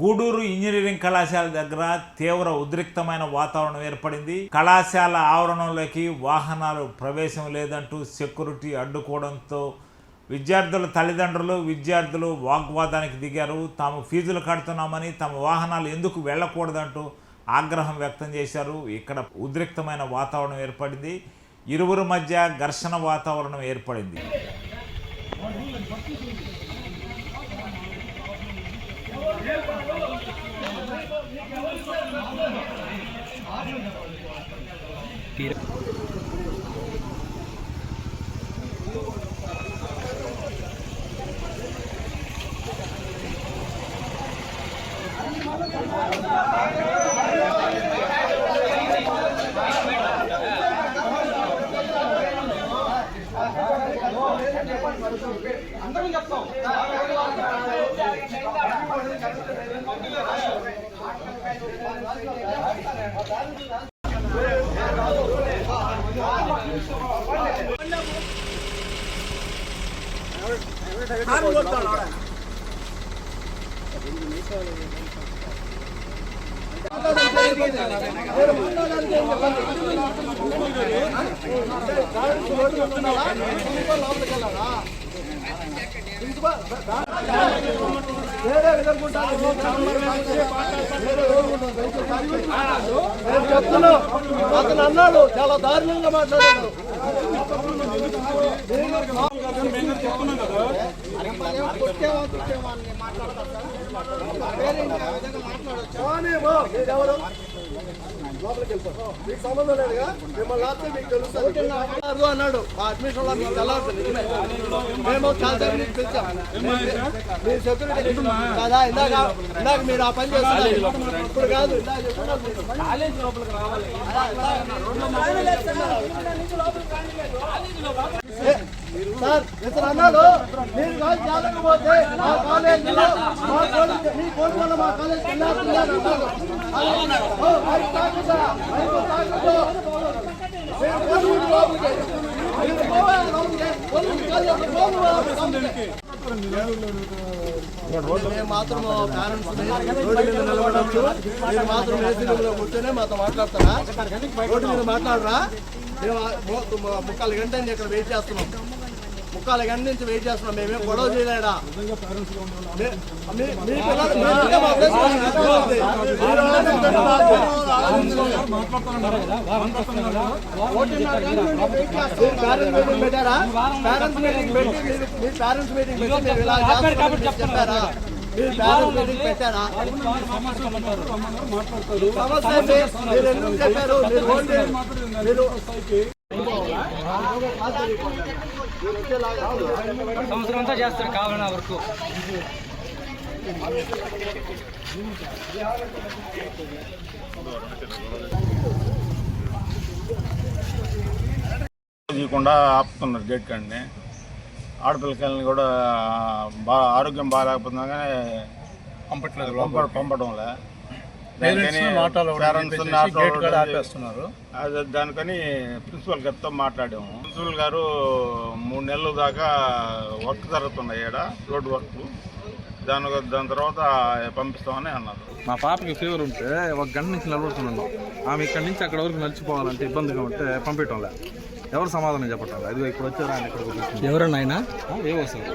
Gudur engineering కళాశాల దగ్గర తీవ్ర ఉద్రిక్తమైన వాతావరణం ఏర్పడింది. కళాశాల ఆవరణంలోకి వాహనాలు ప్రవేశం లేదంటూ సెక్యూరిటీ అడ్డుకోవడంతో విద్యార్థుల తల్లిదండ్రులు విద్యార్థులు వాగ్వాదానికి దిగారు. తాము ఫీజులు కడుతున్నామని తమ వాహనాలు ఎందుకు వెళ్ళకూడదంటూ ఆగ్రహం వ్యక్తం చేశారు. ఇక్కడ ఉద్రిక్తమైన వాతావరణం ఏర్పడింది. ఇరువురు మధ్య ఘర్షణ వాతావరణం ఏర్పడింది. అందరం చెప్తాం లోపలికి వెళ్ళాలా నేను చెప్తున్నా అతను అన్నాడు చాలా దారుణంగా మాట్లాడాడు. లోపలికి వెళ్ళిపో. మీకు సంబంధం లేదుగా మిమ్మల్ని ఆపితే మీకు తెలుస్తుంది అన్నారు అన్నాడు మా అడ్మిషన్లో మీకు. మేము చాలా పిలిచాం మీ సెక్యూరిటీ కదా ఇందాక ఇందాక మీరు ఆ పని చేస్తున్నారు ఇప్పుడు కాదు ఇందాక సార్ ఇతను అన్నాడు మీరు కాదు జాలకపోతే మా కాలేజీలో మా మీ కోర్టు వల్ల మా కాలేజీ వెళ్ళాల్సిందని మేము మాత్రం పేరెంట్స్ రోడ్డు మీద నిలబడచ్చు. మీరు మాత్రం ఏసీ రూమ్ కూర్చొని మాతో మాట్లాడతారా రోడ్డు మీద మాట్లాడరా? మేము ముక్కాలు ఇక్కడ వెయిట్ చేస్తున్నాం. ముక్కాలు గంట నుంచి వెయిట్ చేస్తున్నాం మేమేం గొడవ చేయలేడా. పేరెంట్స్ మీటింగ్ పెట్టారా పేరెంట్స్ మీటింగ్ పెట్టి మీరు- పేరెంట్స్ మీటింగ్ మీరు పెట్టారా సమస్య ఎందుకు చెప్పారు మీరు సంవత్సరం అంతా చేస్తారు కావాలన్నా వరకు తీయకుండా ఆపుతున్నారు గేట్ కాడిని ఆడపిల్లకాయలని కూడా బాగా ఆరోగ్యం బాగాలేకపోతున్నా కానీ పంపట్లేదు పంప పంపడంలే దానికని ప్రిన్సిపల్ గారితో మాట్లాడాము. ప్రిన్సిపల్ గారు మూడు నెలల దాకా వర్క్ జరుగుతున్నాయి ఇక్కడ రోడ్ వర్క్. దాని దాని తర్వాత పంపిస్తామని అన్నారు. మా పాపకి ఫీవర్ ఉంటే ఒక గంట నుంచి నిలబడుతున్నాను ఆమె ఇక్కడి నుంచి అక్కడ వరకు నడిచిపోవాలంటే ఇబ్బందిగా ఉంటే పంపించడంలే. ఎవరు సమాధానం చెప్పటం లేదు. ఇప్పుడు వచ్చారా? వచ్చి ఎవరన్నా ఆయన? ఏవో సార్.